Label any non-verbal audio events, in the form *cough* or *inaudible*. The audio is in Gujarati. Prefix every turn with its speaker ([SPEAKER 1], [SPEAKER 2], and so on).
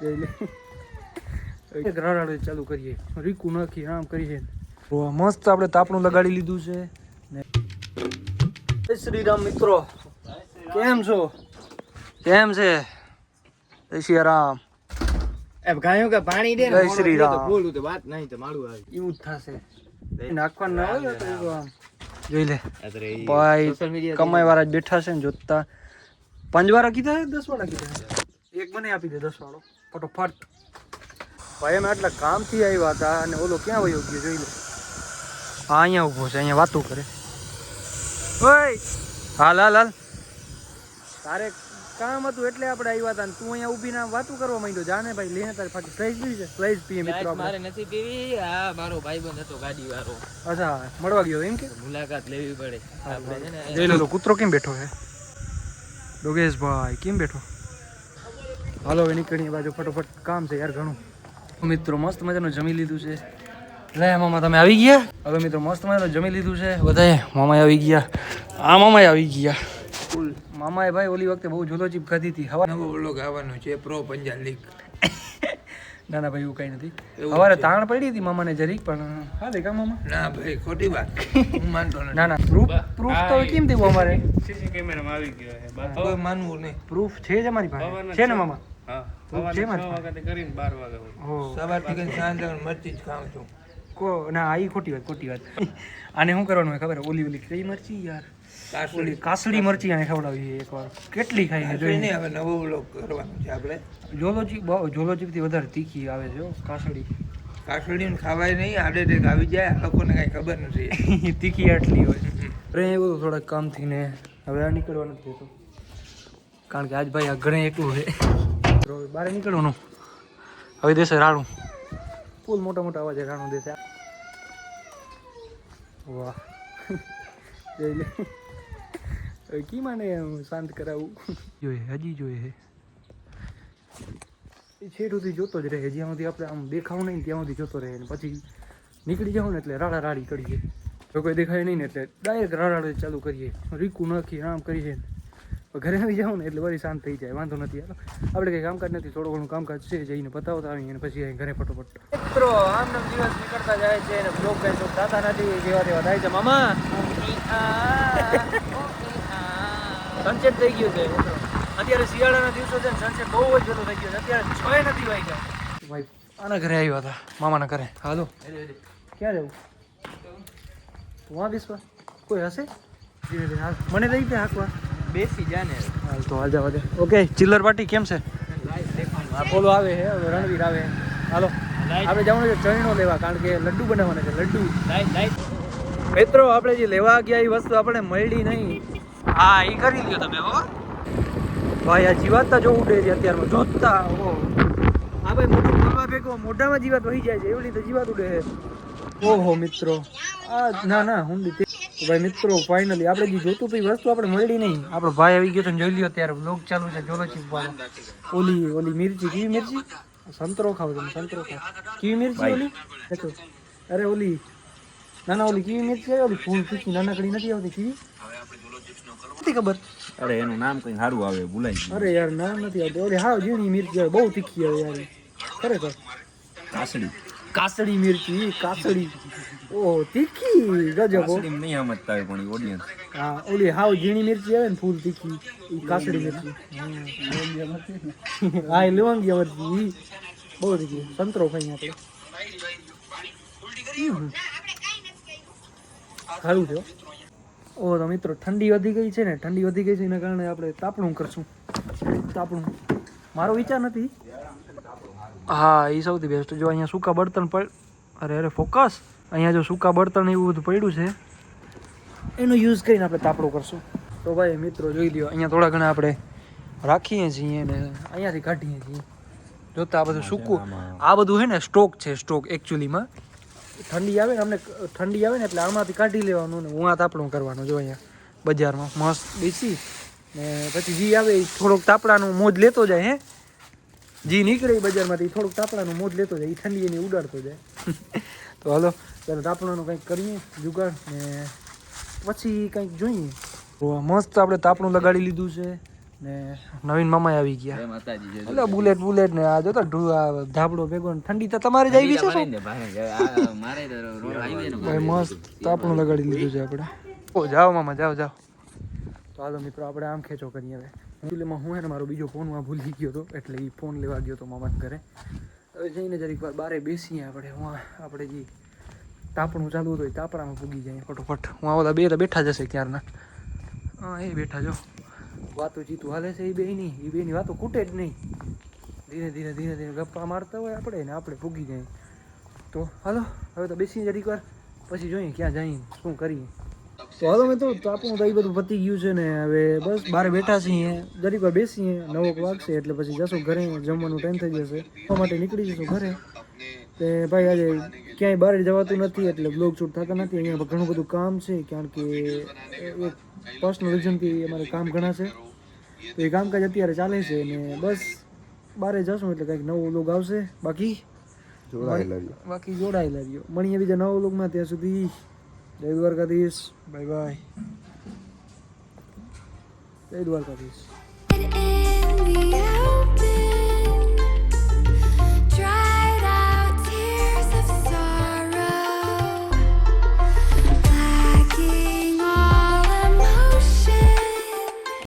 [SPEAKER 1] એક રાડાડે ચાલુ કરીએ. રીકુ નાખી આમ કરીએ. મસ્ત આપણે તાપણું લગાડી લીધું છે. શ્રીરામ જય શ્રી રામ મિત્રો. કેમ છો? કેમ છે? જય શ્રી રામ.
[SPEAKER 2] એમ ગાયો કે પાણી દે
[SPEAKER 1] જય શ્રી રામ.
[SPEAKER 2] બોલું તો વાત નહીં તો મારું આવી.
[SPEAKER 1] એવું જ થશે. નાખવાનું ના હોય તો આમ. જોઈ લે. ભાઈ કમાઈ વાળા બેઠા છે ને જોતા. પાંચ વાળા કીધા દસ વાળા કીધા એક મને આપી દે દસ વાળો ફટોફટ. ભાઈ અમે આટલા કામથી આવ્યા હતા અને ઓલો ક્યાં વયો ગયો જોઈ લો. હા અહીંયા ઊભો છે અહીંયા વાતો કરે. ઓય! હાલ હાલ હાલ. તારે કામ હતું એટલે આપણે આવ્યા હતા તું અહીંયા ઊભી ના વાતું કરવા માંડ્યો. જાને ભાઈ લેને તારે ફાટી સ્લાઈસ પી છે? સ્લાઈસ પીએ મિત્રો
[SPEAKER 2] મારે નથી પીવી. આ મારો ભાઈબંધ હતો ગાડી વાળો
[SPEAKER 1] અચ્છા મળવા ગયો એમ કે?
[SPEAKER 2] મુલાકાત લેવી પડે. આપણે
[SPEAKER 1] જોઈ લો કૂતરો કેમ બેઠો છે? યોગેશભાઈ કેમ બેઠો? હાલો હવે નીકળીએ બાજુ. ફટોફટ કામ છે યાર ઘણું. મિત્રો મસ્ત મજાનું જમી લીધું છે. લે મામા તમે આવી ગયા? હવે મિત્રો મસ્ત મજાનું જમી લીધું છે. બધાએ મામાએ આવી ગયા. આ મામાએ આવી ગયા. ફૂલ. મામાએ ભાઈ ઓલી વખતે બહુ જુદો ચીપ ખાધી હતી. હવા
[SPEAKER 3] નવો વ્લોગ આવવાનો છે પ્રો પંજા લીગ. *laughs*
[SPEAKER 1] ના ના ભાઈ એવું કઈ નથી સવારે તાણ પડી હતી મામાને જરીક પણ હા દેખા મામા.
[SPEAKER 3] ના ભાઈ ખોટી વાત. *laughs* હું માનતો
[SPEAKER 1] ના ના પ્રૂફ પ્રૂફ તો કેમ દેવું અમારે?
[SPEAKER 3] કોઈ માનવું નહીં.
[SPEAKER 1] પ્રૂફ છે જ અમારી પાસે. છે ને મામા? હા છે મારી પાસે. હો
[SPEAKER 3] સવારથી કરીને સાંજ મરચી જ ખાઉં છું.
[SPEAKER 1] કો ના આ ખોટી વાત ખોટી વાત. *laughs* આને શું કરવાનું હોય ખબર? ઓલી ઓલી કઈ મરચી યાર? ઓલી કાસડી મરચી આને ખવડાવી એકવાર. કેટલી ખાઈ જોઈને
[SPEAKER 3] નહીં હવે નવો વ્લોગ કરવાનો છે આપણે.
[SPEAKER 1] જોલોજી બહુ જોલોજીથી વધારે તીખી આવે છે કાસડી
[SPEAKER 3] કાસડીને ખાવાય નહીં આડે ટેક આવી જાય આ લોકોને કાંઈ ખબર નથી. *laughs*
[SPEAKER 1] તીખી આટલી હોય. અરે એવું તો થોડાક કામથી ને હવે આ નીકળવાનું નથી થતું કારણ કે આજ ભાઈ આ ઘરે એકલું છે. બહાર નીકળવાનું. હવે દેશે રાણું ફૂલ મોટા મોટા અવાજે રાણું દેશે. વાહ. *laughs* જઈ લે. હવે કી માને શાંત કરાવું? જોઈએ હજી જોઈએ એ છેટ સુધી જોતો જ રહે જ્યાં સુધી આપણે આમ દેખાવું નહીં ત્યાં સુધી જોતો રહે ને પછી નીકળી જાવ ને એટલે રાડા રાડી કરીએ. જો કોઈ દેખાય નહીં ને એટલે ડાયરેક્ટ રાડાડે ચાલુ કરીએ. રીકુ નાખીએ આમ કરીએ ને. ઘરે આવી જાવ ને એટલે વળી શાંત થઈ જાય વાંધો નથી. હાલો. આપણે કંઈ કામકાજ નથી થોડું ઘણું કામકાજ છે જઈને બતાવતા આવીએ અને પછી અહીં ઘરે ફટોફટ. મિત્રો આમ નામ દિવસ નીકળતા જાય છે અને બ્લોક કઈ થતા નથી જેવા તેવા થાય છે. મામા! *laughs* સનસેટ થઈ ગયું છે અત્યારે શિયાળાના દિવસો છે ને સનસેટ બહુ જ જોતો થઈ ગયો છે. અત્યારે છ નથી વાગ્યા. ભાઈ આના ઘરે આવ્યા હતા મામાના ઘરે. હાલો. ક્યાં જવું આ બેસવા? કોઈ હશે. મને લઈ દે હાકવા.
[SPEAKER 2] બેસી જાય ને.
[SPEAKER 1] હાલ તો હાલ જવા દે ઓકે ચિલ્લર પાર્ટી કેમ છે? પોલો આવે છે રણવીર આવે. હાલો. આપણે જવાનું છે ચણીનો લેવા કારણ કે લડ્ડુ બનાવવાના છે લડ્ડુ. મિત્રો આપણે જે લેવા ગયા એ વસ્તુ આપણે મળી નહીં. હા એ કરી લ્યો તમે હો. ભાઈ આ જીવાતા જો ઉડે છે અત્યારમાં. જોતા ઓહો હા ભાઈ મોટું ખોલવા ભેગો મોઢામાં જીવાત વહી જાય છે. એવી રીતે જીવાત ઉડે છે. ઓહો મિત્રો. આ ના ના હું ભાઈ મિત્રો ફાઇનલી આપણે જે જોતું હતું વસ્તુ આપણે મળી નહીં. આપણો ભાઈ આવી ગયો તો જોઈ લ્યો અત્યારે. બ્લોગ ચાલુ છે જોલો ચીપ ઓલી ઓલી મિર્ચી કેવી મિર્ચી? સંતરો ખાવ તમે સંતરો ખાવ. કેવી મિર્ચી ઓલી? દેખો અરે ઓલી ના ના ઓલી કેવી મિર્ચી? ઓલી ફૂલ ફીકી નાનકડી નથી આવતી કેવી? નથી ખબર?
[SPEAKER 4] અરે એનું નામ કઈ સારું આવે ભૂલાઈ ગયું.
[SPEAKER 1] અરે યાર નામ નથી આવતું. અરે હાવ ઝીણી મિર્ચી આવે બહુ તીખી આવે યાર. ખરેખર.
[SPEAKER 4] કાસડી
[SPEAKER 1] કાસડી મિર્ચી કાસડી ઓહો તીખી ગજબ.
[SPEAKER 4] કાસડી નહીં સમજતા હોય પણ ઓડિયન્સ
[SPEAKER 1] હા ઓલી હાવ ઝીણી મિર્ચી આવે ને ફૂલ તીખી. ઈ કાસડી મિર્ચી. હા એ લવંગી મરચી બહુ તીખી. સંતરો ખાઈ આપણે. સારું છે હો. ઓ તો મિત્રો, ઠંડી વધી ગઈ છે ને, ઠંડી વધી ગઈ છે એના કારણે આપણે તાપણું કરશું. તાપણું. મારો વિચાર નથી. હા એ સૌથી બેસ્ટ જો અહીંયા સૂકા બળતણ પડ, અરે અરે, ફોકસ. અહીંયા જો સૂકા બળતણ એવું બધું પડ્યું છે, એનો યુઝ કરીને આપણે તાપણું કરશું. તો ભાઈ, મિત્રો, જોઈ લ્યો, અહીંયા થોડા ઘણા આપણે રાખીએ છીએ ને અહીંયાથી કાઢીએ છીએ. જોતા આ બધું સૂકું. આ બધું છે ને, સ્ટોક છે, સ્ટોક એકચ્યુઅલીમાં ઠંડી આવે ને, અમને ઠંડી આવે ને એટલે આમાંથી કાઢી લેવાનું ને હું તાપણું કરવાનું, જો અહીંયા બજારમાં, મસ્ત બેસી ને પછી જી આવે એ થોડોક તાપડાનું મોજ લેતો જાય, હે? જી નીકળે એ બજારમાંથી થોડુંક તાપડાનું મોજ લેતો જાય એ ઠંડી એની ઉડાડતો જાય. તો હાલો ત્યારે તાપણાનું કંઈક કરીએ જુગાડ ને પછી કંઈક જોઈએ. મસ્ત આપણે તાપણું લગાડી લીધું છે. ને નવીન મામા આવી ગયા.
[SPEAKER 2] માતાજી
[SPEAKER 1] એટલે બુલેટ બુલેટ ને આ જોતા ઢુ આ ધાબળો ભેગો ઠંડી તો તમારે જ આવી છે
[SPEAKER 2] ને ભાઈ. આ મારે તો રોડ *laughs* હાઈવે નો
[SPEAKER 1] ભાઈ મસ્ત તાપણું લગાડી લીધું છે આપણે. ઓ જાઓ મામા જાઓ જાઓ. તો હાલો મિત્રો આપણે આમ ખેંચો કરીએ હવે. એકચ્યુઅલીમાં હું હે ને મારો બીજો ફોન આ ભૂલી ગયો હતો એટલે એ ફોન લેવા ગયો હતો મામા ઘરે. હવે જઈને જરીક વાર બારે બેસીએ આપણે. હું આપણે જે તાપણું ચાલુ હતું એ તાપણામાં પૂગી જાય ફટોફટ. હું આ ઓલા બે બેઠા જશે ક્યારના. હા એ બેઠા જો. વાતો જીતું હાલે છે એ બે નહીં એ બેની વાતો ખૂટે જ નહીં. ધીરે ધીરે ધીરે ધીરે ગપ્પા મારતા હોય આપણે ને આપણે ભૂગી જાય. તો હાલો, હવે તો બેસી જરીક વાર, પછી જોઈએ ક્યાં જઈએ, શું કરીએ. તો હાલો મેં તો આપણું તો એ બધું પતી ગયું છે ને, હવે બસ બહાર બેઠા છીએ. જરીક વાર બેસીએ, નવો વાગશે એટલે પછી જશું ઘરે, જમવાનું ટાઈમ થઈ જશે. તો માટે નીકળી જશું ઘરે. તે ભાઈ આજે ક્યાંય બહાર જવાતું નથી એટલે બ્લોગ શૂટ થતા નથી. અહીંયા ઘણું બધું કામ છે કારણ કે એક પર્સનલ રીઝનથી અમારે કામ ઘણા છે. તો એ કામકાજ અત્યારે ચાલે છે ને બસ બારે જશું એટલે કંઈક નવો લોગ આવશે. બાકી બાકી જોડાયેલા રહ્યો. મળીએ બીજા નવો લોગમાં ત્યાં સુધી જય દ્વારકાધીશ. બાય બાય જય દ્વારકાધીશ.